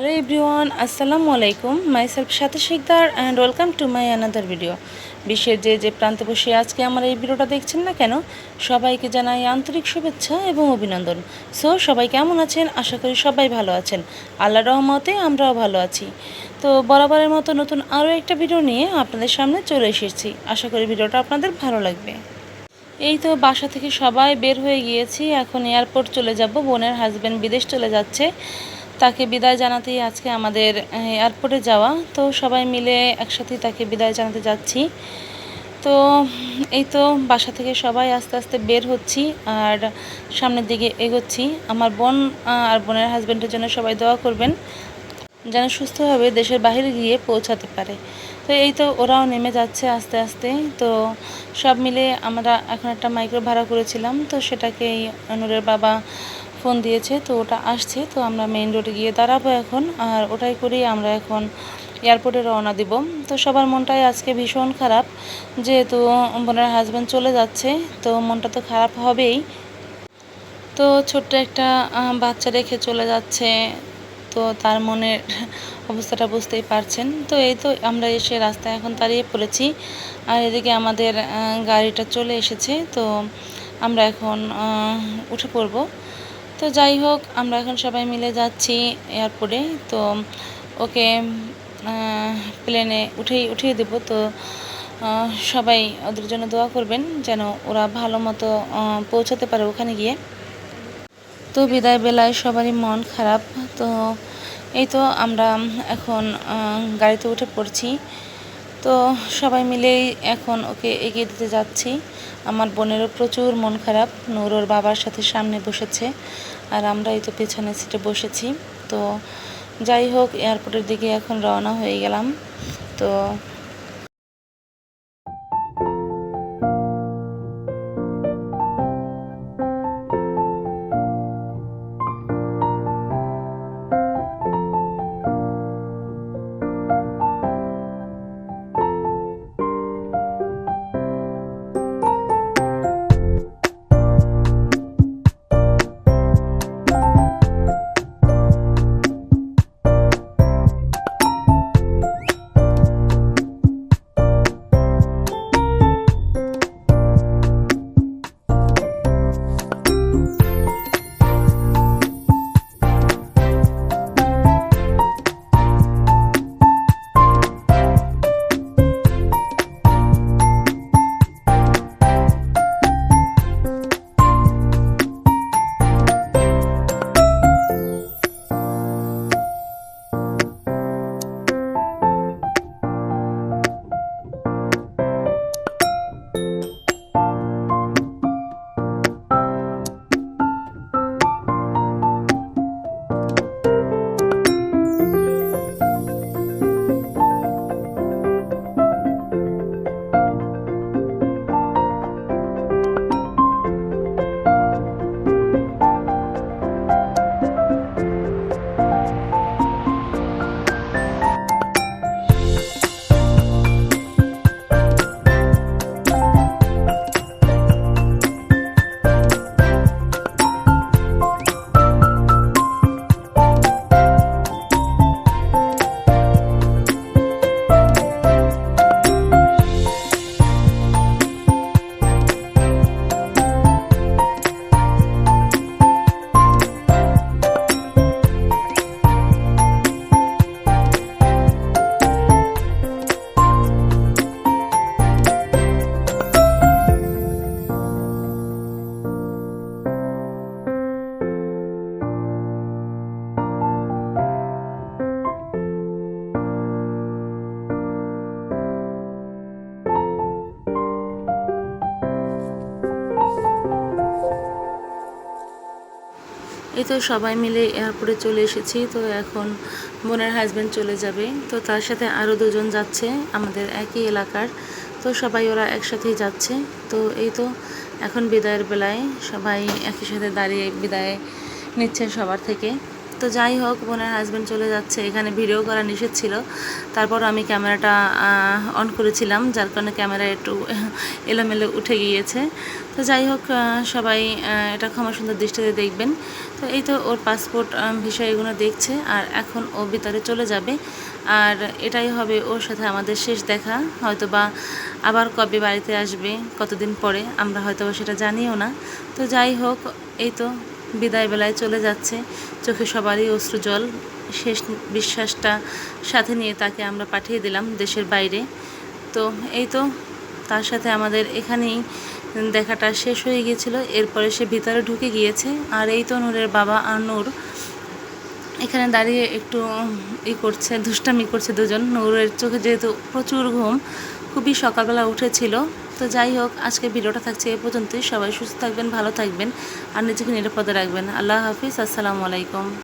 Hello everyone আসসালামু আলাইকুম my self সাথে Sikdar and welcome to my another video বিশ্বের যে যে প্রান্তে বসে আজকে আমার এই ভিডিওটা দেখছেন না কেন, সবাইকে জানাই আন্তরিক শুভেচ্ছা এবং অভিনন্দন। সো সবাই কেমন আছেন? আশা করি সবাই ভালো আছেন। আল্লাহ রহমতে আমরাও ভালো আছি। তো বরাবরের মতো নতুন আরও একটা ভিডিও নিয়ে আপনাদের সামনে চলে এসেছি। আশা করি ভিডিওটা আপনাদের ভালো লাগবে। এই তো বাসা থেকে সবাই বের হয়ে গিয়েছি। এখন এয়ারপোর্ট চলে যাব, বোনের হাজব্যান্ড বিদেশ চলে যাচ্ছে। তাকে বিদায় জানাতেই আজকে আমাদের এয়ারপোর্টে যাওয়া। তো সবাই মিলে একসাথেই তাকে বিদায় জানাতে যাচ্ছি। তো এই তো বাসা থেকে সবাই আস্তে আস্তে বের হচ্ছি আর সামনের দিকে এগোচ্ছি। আমার বোন আর বোনের হাজব্যান্ডের জন্য সবাই দোয়া করবেন যেন সুস্থভাবে দেশের বাইরে গিয়ে পৌঁছাতে পারে। তো এই তো ওরাও নেমে যাচ্ছে আস্তে আস্তে। তো সব মিলে আমরা এখন একটা মাইক্রো ভাড়া করেছিলাম। তো সেটাকে এই নূরের বাবা ফোন দিয়েছে, তো ওটা আসছে, তো আমরা মেইন রোডে গিয়ে দাঁড়াবো এখন। আর ওটাই করেই আমরা এখন এয়ারপোর্টে রওনা দিব। তো সবার মনটাই আজকে ভীষণ খারাপ, যেহেতু বোনের হাজব্যান্ড চলে যাচ্ছে, তো মনটা তো খারাপ হবেই। তো ছোট্ট একটা বাচ্চা রেখে চলে যাচ্ছে, তো তার মনের অবস্থাটা বুঝতেই পারছেন। তো এই তো আমরা এসে রাস্তায় এখন দাঁড়িয়ে পড়েছি। আর এদিকে আমাদের গাড়িটা চলে এসেছে, তো আমরা এখন উঠে পড়ব। তো যাই হোক, আমরা এখন সবাই মিলে যাচ্ছি এয়ারপোর্টে তো ওকে প্লেনে উঠেই, উঠিয়ে দেবো। তো সবাই ওদের জন্য দোয়া করবেন যেন ওরা ভালো মতো পৌঁছাতে পারে ওখানে গিয়ে। তো বিদায় বেলায় সবারই মন খারাপ। তো এই তো আমরা এখন গাড়িতে উঠে পড়ছি। তো সবাই মিলেই এখন ওকে এগিয়ে দিতে যাচ্ছি। আমার বোনেরও প্রচুর মন খারাপ, নূর ওর বাবার সাথে সামনে বসেছে আর আমরা এই তো পেছনে সিটে বসেছি। তো যাই হোক এয়ারপোর্টের দিকে এখন রওনা হয়ে গেলাম। তো এই তো সবাই মিলে এয়ারপোর্টে চলে এসেছি, তো এখন বোনের হাজব্যান্ড চলে যাবে, তো তার সাথে আরও দুজন যাচ্ছে আমাদের একই এলাকার, তো সবাই ওরা একসাথেই যাচ্ছে, তো এই তো এখন বিদায়ের বেলায় সবাই একই সাথে দাঁড়িয়ে বিদায় নিচ্ছে সবার থেকে। তো যাই হোক, বোনের হাজব্যান্ড চলে যাচ্ছে। এখানে ভিডিও করা নিষেধ ছিল। তারপর আমি ক্যামেরাটা অন করেছিলাম, যার কারণে ক্যামেরা একটু এলোমেলো উঠে গিয়েছে। তো যাই হোক সবাই এটা ক্ষমা সুন্দর দৃষ্টিতে দেখবেন। তো এই তো ওর পাসপোর্ট ভিসা এগুলো দেখছে, আর এখন ও ভিতরে চলে যাবে। আর এটাই হবে ওর সাথে আমাদের শেষ দেখা। হয়তো বা আবার কবে বাড়িতে আসবে, কতদিন পরে, আমরা হয়তো সেটা জানিও না। তো যাই হোক, এই তো বিদায় বেলায় চলে যাচ্ছে। চোখে সবারই অশ্রু জল। শেষ বিশ্বাসটা সাথে নিয়ে তাকে আমরা পাঠিয়ে দিলাম দেশের বাইরে। তো এই তো, তার সাথে আমাদের এখানেই দেখাটা শেষ হয়ে গিয়েছিল। এরপরে সে ভিতরে ঢুকে গিয়েছে। আর এই তো নূরের বাবা আর নূর। এখানে দাঁড়িয়ে একটু ই করছে, দুষ্টামি করছে দুজন। নূরের চোখে যেহেতু প্রচুর ঘুম, খুবই সকালবেলা উঠেছিল। তো যাই হোক, আজকে ভিডিওটা থাকছে এ পর্যন্তই। সবাই সুস্থ থাকবেন, ভালো থাকবেন, আর নিজেকে নিরাপদে রাখবেন। আল্লাহ হাফিজ, আসসালামু আলাইকুম।